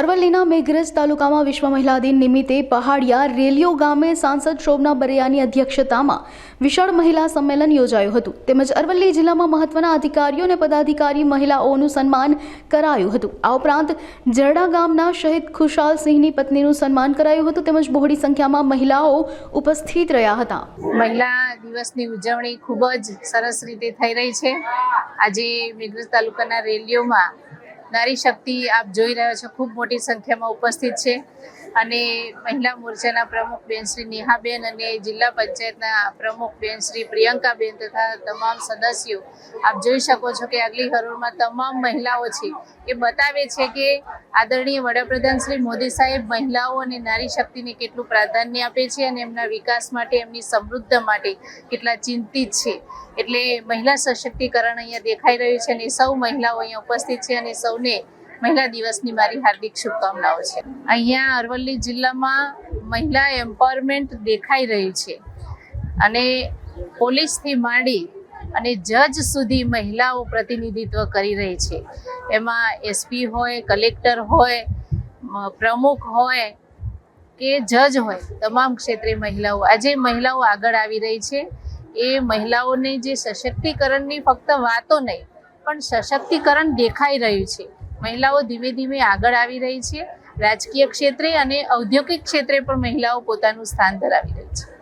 અરવલ્લીના મેઘરજ તાલુકામાં વિશ્વ મહિલા દિન નિમિત્તે પહાડિયા રેલિયો ગામે સાંસદ શોભના બરિયાની અધ્યક્ષતામાં વિશાળ મહિલા સંમેલન યોજાયું હતું. તેમજ અરવલ્લી જિલ્લામાં મહત્વના અધિકારીઓ અને પદાધિકારી મહિલાઓનું સન્માન કરાયું હતું. આ ઉપરાંત જરડા ગામના શહીદ ખુશાલસિંહની પત્નીનું સન્માન કરાયું હતું. તેમજ બહોળી સંખ્યામાં મહિલાઓ ઉપસ્થિત રહ્યા હતા. મહિલા દિવસની ઉજવણી ખૂબ જ સરસ રીતે થઈ રહી છે. આજે મેઘરજ તાલુકાના રેલીઓમાં નારી શક્તિ આપ જોઈ રહ્યા છો ખૂબ મોટી સંખ્યામાં ઉપસ્થિત છે. અને મહિલા મોરચાના પ્રમુખ બેન શ્રી નેહાબેન અને જિલ્લા પંચાયતના પ્રમુખ બેન શ્રી પ્રિયંકાબેન તથા તમામ સદસ્યો, આપ જોઈ શકો છો કે આગલી હરોળમાં તમામ મહિલાઓ છે એ બતાવે છે કે આદરણીય વડાપ્રધાન શ્રી મોદી સાહેબ મહિલાઓ અને નારી શક્તિને કેટલું પ્રાધાન્ય આપે છે અને એમના વિકાસ માટે, એમની સમૃદ્ધ માટે કેટલા ચિંતિત છે. એટલે મહિલા સશક્તિકરણ અહીંયા દેખાઈ રહ્યું છે અને સૌ મહિલાઓ અહીંયા ઉપસ્થિત છે અને સૌને મહિલા દિવસની મારી હાર્દિક શુભકામનાઓ છે. અહીંયા અરવલ્લી જિલ્લામાં મહિલા એમ્પાવરમેન્ટ દેખાઈ રહ્યું છે અને પોલીસથી માંડી અને જજ સુધી મહિલાઓ પ્રતિનિધિત્વ કરી રહી છે. એમાં એસપી હોય, કલેક્ટર હોય પ્રમુખ હોય કે જજ હોય, તમામ ક્ષેત્રે મહિલાઓ. આજે મહિલાઓ આગળ આવી રહી છે. એ મહિલાઓને જે સશક્તિકરણની ફક્ત વાતો નહીં, પણ સશક્તિકરણ દેખાઈ રહ્યું છે. મહિલાઓ ધીમે ધીમે આગળ આવી રહી છે. રાજકીય ક્ષેત્રે અને ઔદ્યોગિક ક્ષેત્રે પણ મહિલાઓ પોતાનું સ્થાન ધરાવી રહી છે.